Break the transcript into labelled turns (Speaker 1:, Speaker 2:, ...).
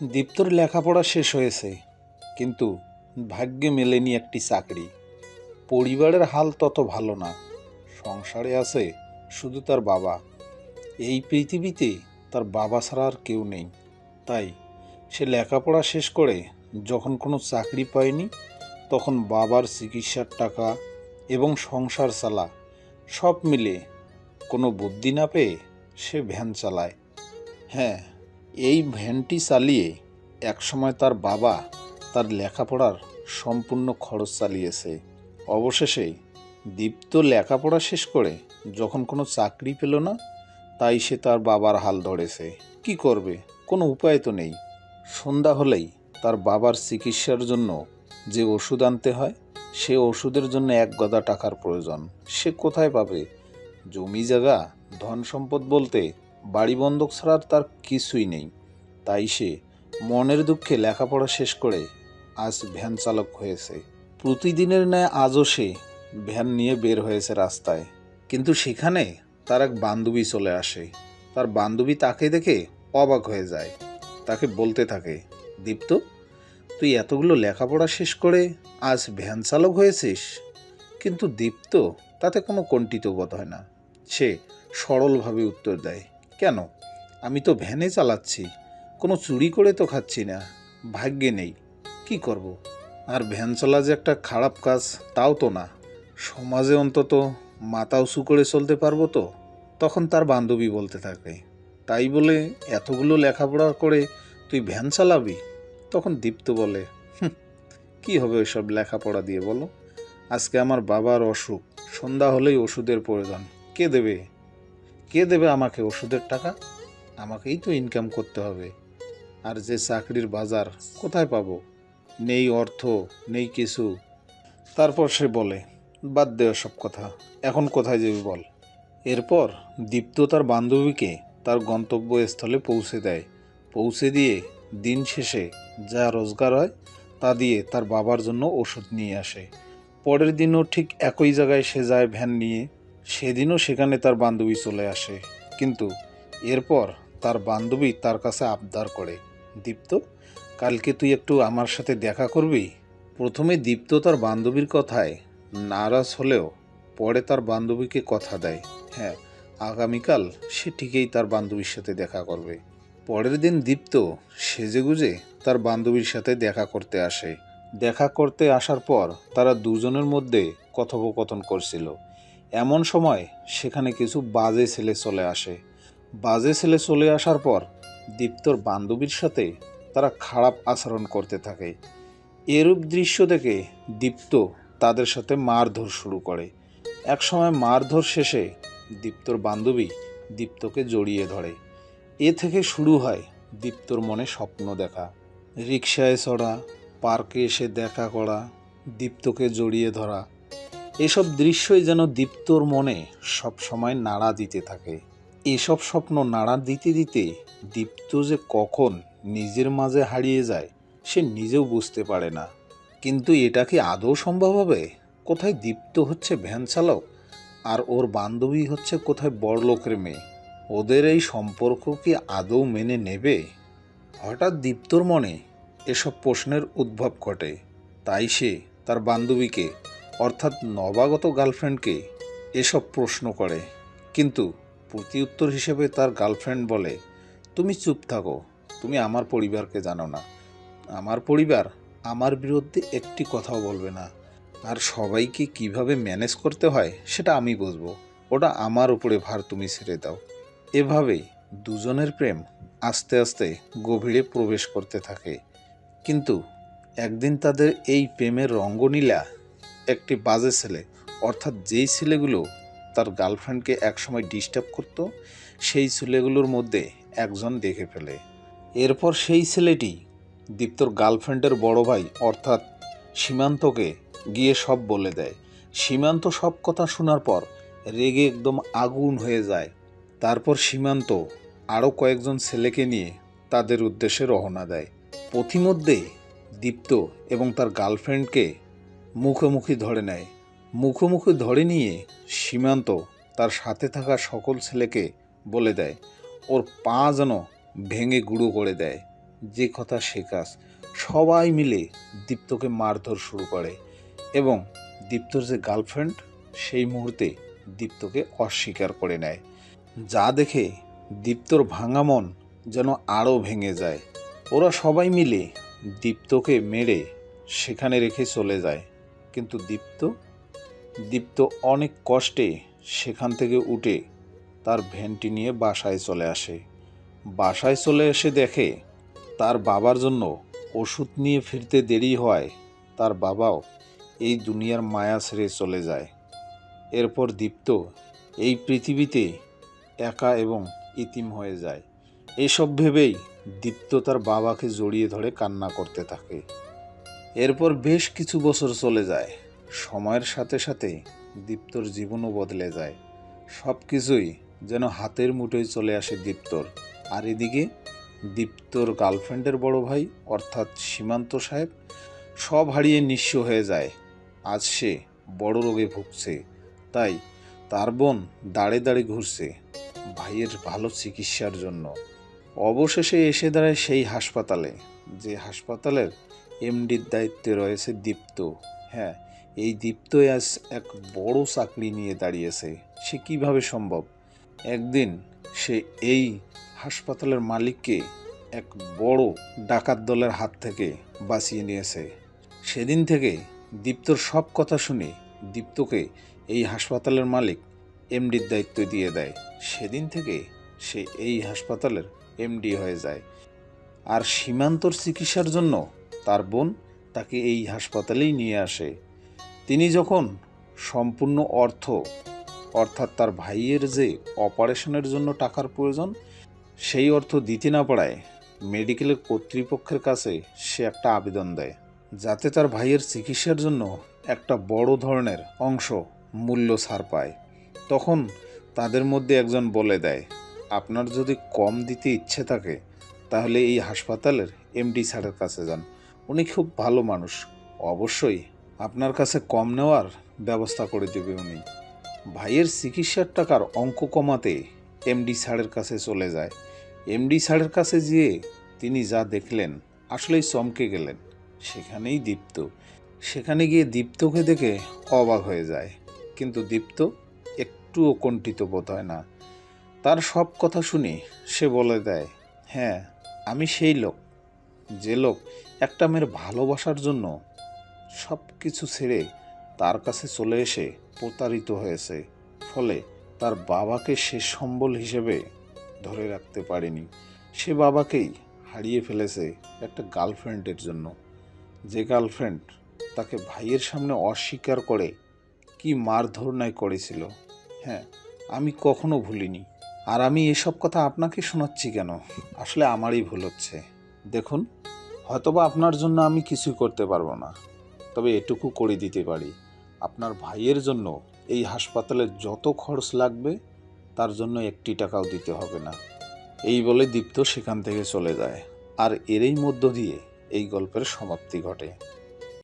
Speaker 1: দীপ্তর লেখাপড়া শেষ হয়েছে, কিন্তু ভাগ্যে মেলেনি একটি চাকরি। পরিবারের হাল তত ভালো না, সংসারে আছে শুধু তার বাবা। এই পৃথিবীতে তার বাবা ছাড়া আর কেউ নেই। তাই সে লেখাপড়া শেষ করে যখন কোনো চাকরি পায়নি, তখন বাবার চিকিৎসার টাকা এবং সংসার চালা সব মিলে কোনো বুদ্ধি না পেয়ে সে ভ্যান চালায়। হ্যাঁ এই ভ্যানটি চালিয়ে একসময় তার বাবা তার লেখাপড়ার সম্পূর্ণ খরচ চালিয়েছে। অবশেষে দীপ্ত লেখাপড়া শেষ করে যখন কোনো চাকরি পেল না, তাই সে তার বাবার হাল ধরেছে। কি করবে? কোনো উপায় তো নেই। সন্ধ্যা হলেই তার বাবার চিকিৎসার জন্য যে ওষুধ আনতে হয়, সে ওষুধের জন্য এক গদা টাকার প্রয়োজন। সে কোথায় পাবে? জমি জায়গা ধন সম্পদ বলতে বাড়ি বন্ধক ছাড়া আর তার কিছুই নেই। তাই সে মনের দুঃখে লেখাপড়া শেষ করে আজ ভ্যান চালক হয়েছে। প্রতিদিনের ন্যায় আজও সে ভ্যান নিয়ে বের হয়েছে রাস্তায়। কিন্তু সেখানে তার এক বান্ধবী চলে আসে। তার বান্ধবী তাকে দেখে অবাক হয়ে যায়। তাকে বলতে থাকে, দীপ্ত, তুই এতগুলো লেখাপড়া শেষ করে আজ ভ্যান চালক হয়েছিস? কিন্তু দীপ্ত, তাতে কোনো কণ্ঠিত বোধ হয় না। সে সরলভাবে উত্তর দেয় কেন? আমি তো ভ্যানে চালাচ্ছি। কোনো চুরি করে তো খাচ্ছি না। ভাগ্যে নেই। কি করব। আর ভ্যান চলা যে একটা খারাপ কাজ তাও তো না। সমাজে অন্তত মাথা উঁচু করে চলতে পারব তো? তখন তার বান্ধবী বলতে থাকে তাই বলে এতগুলো লেখাপড়া করে তুই ভ্যান চালাবি? তখন দীপ্ত বলে "হুঁ, কি হবে ওইসব লেখাপড়া দিয়ে বলো? আজকে আমার বাবার অসুখ। সন্ধ্যা হলেই ওষুধের প্রয়োজন। কে দেবে? কে দেবে আমাকে ওষুধের টাকা? আমাকেই তো ইনকাম করতে হবে। আর যে চাকরির বাজার কোথায় পাবো? নেই অর্থ, নেই কিছু। তারপর সে বলে, বাদ দেওয়া সব কথা। এখন কোথায় যাবি বল? এরপর দীপ্ত তার বান্ধবীকে তার গন্তব্যস্থলে পৌঁছে দেয়। পৌঁছে দিয়ে দিন শেষে যা রোজগার হয়, তা দিয়ে তার বাবার জন্য ওষুধ নিয়ে আসে। পরের দিনও ঠিক একই জায়গায় সে যায় ভ্যান নিয়ে। সেদিনও সেখানে তার বান্ধবী চলে আসে। কিন্তু এরপর তার বান্ধবী তার কাছে আবদার করে, দীপ্ত, কালকে তুই একটু আমার সাথে দেখা করবি? প্রথমে দীপ্ত তার বান্ধবীর কথায় নারাজ হলেও পরে তার বান্ধবীকে কথা দেয় হ্যাঁ আগামীকাল সে ঠিকই তার বান্ধবীর সাথে দেখা করবে। পরের দিন দীপ্ত সেজেগুজে তার বান্ধবীর সাথে দেখা করতে আসে। দেখা করতে আসার পর তারা দুজনের মধ্যে কথোপকথন করছিল। এমন সময় সেখানে কিছু বাজে ছেলে চলে আসে। বাজে ছেলে চলে আসার পর দীপ্তর বান্ধবীর সাথে তারা খারাপ আচরণ করতে থাকে। এরূপ দৃশ্য দেখে দীপ্ত তাদের সাথে মারধর শুরু করে। একসময় মারধর শেষে দীপ্তর বান্ধবী দীপ্তকে জড়িয়ে ধরে। এ থেকে শুরু হয় দীপ্তর মনে স্বপ্ন দেখা। রিক্সায় চড়া, পার্কে এসে দেখা করা, দীপ্তকে জড়িয়ে ধরা এসব দৃশ্যই যেন দীপ্তর মনে সব সময় নাড়া দিতে থাকে। এসব স্বপ্ন নাড়া দিতে দিতে দীপ্ত যে কখন নিজের মাঝে হারিয়ে যায়, সে নিজেও বুঝতে পারে না। কিন্তু এটা কি আদৌ সম্ভব হবে? কোথায় দীপ্ত হচ্ছে ভ্যান চালক আর ওর বান্ধবী হচ্ছে কোথায় বড় লোকের মেয়ে? ওদের এই সম্পর্ক কি আদৌ মেনে নেবে? হঠাৎ দীপ্তর মনে এসব প্রশ্নের উদ্ভব ঘটে। তাই সে তার বান্ধবীকে অর্থাৎ নবাগত গার্লফ্রেন্ডকে এসব প্রশ্ন করে। কিন্তু প্রতি উত্তর হিসেবে তার গার্লফ্রেন্ড বলে, তুমি চুপ থাকো, তুমি আমার পরিবারকে জানো না। আমার পরিবার আমার বিরুদ্ধে একটি কথাও বলবে না। আর সবাইকে কীভাবে ম্যানেজ করতে হয় সেটা আমি বুঝব। ওটা আমার উপরে ভার তুমি ছেড়ে দাও। এভাবেই দুজনের প্রেম আস্তে আস্তে গভীরে প্রবেশ করতে থাকে। কিন্তু একদিন তাদের এই প্রেমের রঙ্গনীলা একটি বাজে ছেলে। অর্থাৎ যেই ছেলেগুলো তার গার্লফ্রেন্ডকে একসময় ডিস্টার্ব করত, সেই ছেলেগুলোর মধ্যে একজন দেখে ফেলে। এরপর সেই ছেলেটি দীপ্তর গার্লফ্রেন্ডের বড় ভাই, অর্থাৎ সীমান্তকে গিয়ে সব বলে দেয়। সীমান্ত সব কথা শোনার পর রেগে একদম আগুন হয়ে যায়। তারপর সীমান্ত আরও কয়েকজন ছেলেকে নিয়ে তাদের উদ্দেশ্যে রওনা দেয়। পথিমধ্যে দীপ্ত এবং তার গার্লফ্রেন্ডকে মুখোমুখি ধরে নেয়। মুখোমুখি ধরে নিয়ে সীমান্ত তার সাথে থাকা সকল ছেলেকে বলে দেয়। ওর পা যেন ভেঙে গুঁড়ো করে দেয়। যে কথা সে কাজ। সবাই মিলে দীপ্তকে মারধর শুরু করে এবং দীপ্তর যে গার্লফ্রেন্ড, সেই মুহূর্তে দীপ্তকে অস্বীকার করে নেয়। যা দেখে দীপ্তর ভাঙা মন যেন আরও ভেঙে যায়। ওরা সবাই মিলে দীপ্তকে মেরে সেখানে রেখে চলে যায়। কিন্তু দীপ্ত দীপ্ত অনেক কষ্টে সেখান থেকে উঠে তার ভ্যানটি নিয়ে বাসায় চলে আসে। বাসায় চলে এসে দেখে তার বাবার জন্য ওষুধ নিয়ে ফিরতে দেরি হয় তার বাবাও এই দুনিয়ার মায়া ছেড়ে চলে যায়। এরপর দীপ্ত এই পৃথিবীতে একা এবং ইতিম হয়ে যায়। এসব ভেবেই দীপ্ত তার বাবাকে জড়িয়ে ধরে কান্না করতে থাকে। এরপর বেশ কিছু বছর চলে যায়। সময়ের সাথে সাথে দীপ্তর জীবনও বদলে যায়। সব কিছুই যেন হাতের মুঠোয় চলে আসে দীপ্তর। আর এদিকে দীপ্তর গার্লফ্রেন্ডের বড় ভাই, অর্থাৎ সীমান্ত সাহেব, সব হারিয়ে নিঃস্ব হয়ে যায়। আজ সে বড় রোগে ভুগছে। তাই তার বোন দাঁড়ে দাঁড়ে ঘুরছে ভাইয়ের ভালো চিকিৎসার জন্য। অবশেষে এসে দাঁড়ায় সেই হাসপাতালে। যে হাসপাতালের এমডির দায়িত্বে রয়েছে দীপ্ত। হ্যাঁ এই দীপ্ত আজ এক বড় চাকরি নিয়ে দাঁড়িয়েছে। সে কীভাবে সম্ভব? একদিন সে এই হাসপাতালের মালিককে এক বড় ডাকাত দলের হাত থেকে বাঁচিয়ে নিয়েছে। সেদিন থেকে দীপ্তর সব কথা শুনে দীপ্তকে এই হাসপাতালের মালিক এমডির দায়িত্ব দিয়ে দেয়। সেদিন থেকে সে এই হাসপাতালের এমডি হয়ে যায়। আর সীমান্তর চিকিৎসার জন্য তার বোন তাকে এই হাসপাতালেই নিয়ে আসে। তিনি যখন সম্পূর্ণ অর্থ, অর্থাৎ তার ভাইয়ের যে অপারেশনের জন্য টাকার প্রয়োজন, সেই অর্থ দিতে না পারায় মেডিকেলের কর্তৃপক্ষের কাছে সে একটা আবেদন দেয়, যাতে তার ভাইয়ের চিকিৎসার জন্য একটা বড় ধরনের অংশ মূল্য ছাড় পায়। তখন তাদের মধ্যে একজন বলে দেয়, আপনার যদি কম দিতে ইচ্ছে থাকে, তাহলে এই হাসপাতালের এমডি স্যারের কাছে যান। উনি খুব ভালো মানুষ। অবশ্যই আপনার কাছে কম নেওয়ার ব্যবস্থা করে দেবে উনি। ভাইয়ের চিকিৎসার টাকার অঙ্ক কমাতে এমডি স্যারের কাছে চলে যায়। এমডি স্যারের কাছে গিয়ে তিনি যা দেখলেন, আসলেই চমকে গেলেন। সেখানেই দীপ্ত। সেখানে গিয়ে দীপ্তকে দেখে অবাক হয়ে যায়। কিন্তু দীপ্ত একটুও কণ্ঠিত বোধ হয় না। তার সব কথা শুনে সে বলে দেয় হ্যাঁ আমি সেই লোক। যে লোক একটা মেয়ের ভালোবাসার জন্য সব কিছু ছেড়ে তার কাছে চলে এসে প্রতারিত হয়েছে, ফলে তার বাবাকে সে সম্বল হিসেবে ধরে রাখতে পারেনি। সে বাবাকেই হারিয়ে ফেলেছে একটা গার্লফ্রেন্ডের জন্য। যে গার্লফ্রেন্ড তাকে ভাইয়ের সামনে অস্বীকার করে কি মারধর নাই করেছিল হ্যাঁ আমি কখনো ভুলিনি। আর আমি এসব কথা আপনাকে শোনাচ্ছি কেন? আসলে আমারই ভুল হচ্ছে। দেখুন। হয়তোবা আপনার জন্য আমি কিছুই করতে পারব না। তবে এটুকু করে দিতে পারি। আপনার ভাইয়ের জন্য এই হাসপাতালে যত খরচ লাগবে, তার জন্য একটি টাকাও দিতে হবে না। এই বলে দীপ্ত সেখান থেকে চলে যায়। আর এরই মধ্য দিয়ে এই গল্পের সমাপ্তি ঘটে।